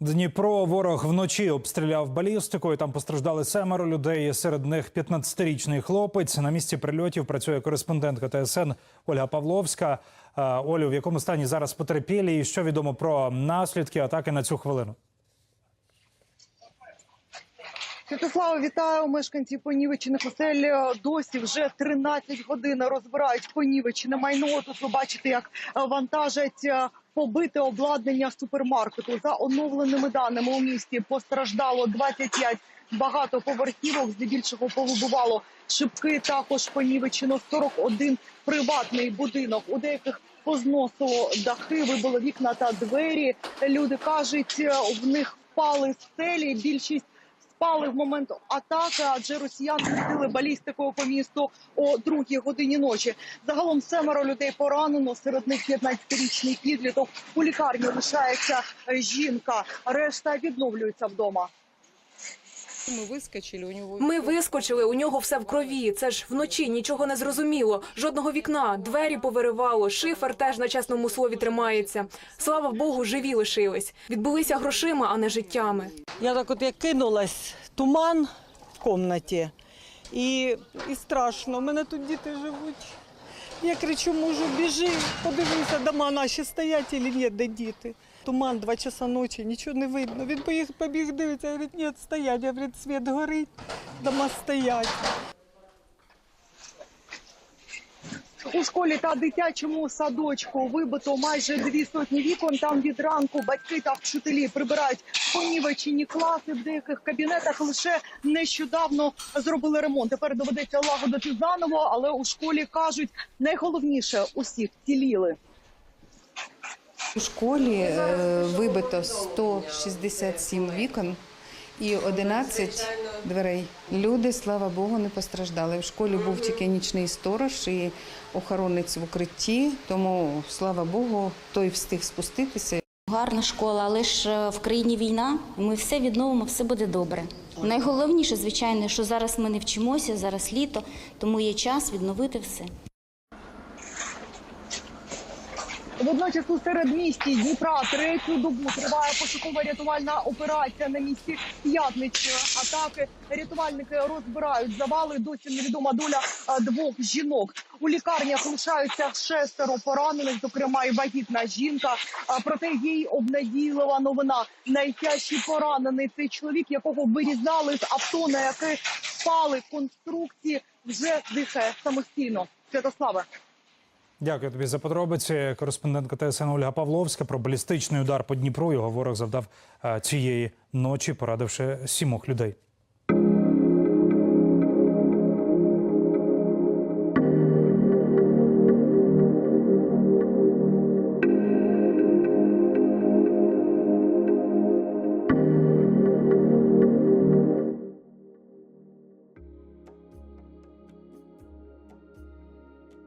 Дніпро ворог вночі обстріляв балістикою. Там постраждали семеро людей. Серед них 15-річний хлопець. На місці прильотів працює кореспондентка ТСН Ольга Павловська. Олю, в якому стані зараз потерпілі, і що відомо про наслідки атаки на цю хвилину? Святослава, вітаю мешканці Понівечини осель досі вже 13 годин розбирають Понівечине майно. Тут ви бачите, як вантажать побите обладнання супермаркету. За оновленими даними у місті постраждало 25 багатоповерхівок. Здебільшого повибувало шибки. Також понівечено 41 приватний будинок. У деяких позносило дахи, вибило вікна та двері. Люди кажуть, в них впали стелі. Більшість спали в момент атаки, адже росіяни пустили балістикою по місту о другій годині ночі. Загалом семеро людей поранено. Серед них 15-річний підліток. У лікарні лишається жінка. Решта відновлюються вдома. Мы выскочили, у него... Ми вискочили, у нього все в крові. Це ж вночі нічого не зрозуміло. Жодного вікна, двері повиривало, шифер теж на чесному слові тримається. Слава Богу, живі лишились. Відбулися грошима, а не життями. Я так от як кинулась, туман в кімнаті. І, і страшно, у мене тут діти живуть. Я кричу, мужу, біжи, подивися, дома наші стоять чи ні, де діти. Туман, два часа ночі, нічого не видно. Він побіг, побіг дивиться, говорить, ні, стоять. Я говорю, світ горить, дома стоять. У школі та дитячому садочку вибито майже дві сотні вікон. Там від ранку батьки та вчителі прибирають понівечені класи. В деяких кабінетах лише нещодавно зробили ремонт. Тепер доведеться лагодити заново, але у школі кажуть, найголовніше усіх ціліли. У школі е, вибито 167 вікон і 11 дверей. Люди, слава Богу, не постраждали. В школі був тільки нічний сторож і охоронець в укритті, тому, слава Богу, той встиг спуститися. Гарна школа, але ж е, в країні війна. Ми все відновимо, все буде добре. Найголовніше, звичайно, що зараз ми не вчимося, зараз літо, тому є час відновити все. Водночас у середмісті Дніпра третю добу триває пошукова рятувальна операція на місці п'ятничної атаки. Рятувальники розбирають завали. Досі невідома доля двох жінок. У лікарнях лишаються шестеро поранених, зокрема і вагітна жінка. Проте їй обнадійлива новина. Найтяжчий поранений цей чоловік, якого вирізали з авто, на яке впали конструкції, вже дихає самостійно. Святославе. Дякую тобі за подробиці. Кореспондентка ТСН Ольга Павловська про балістичний удар по Дніпру. Його ворог завдав е, цієї ночі, порадивши сімох людей.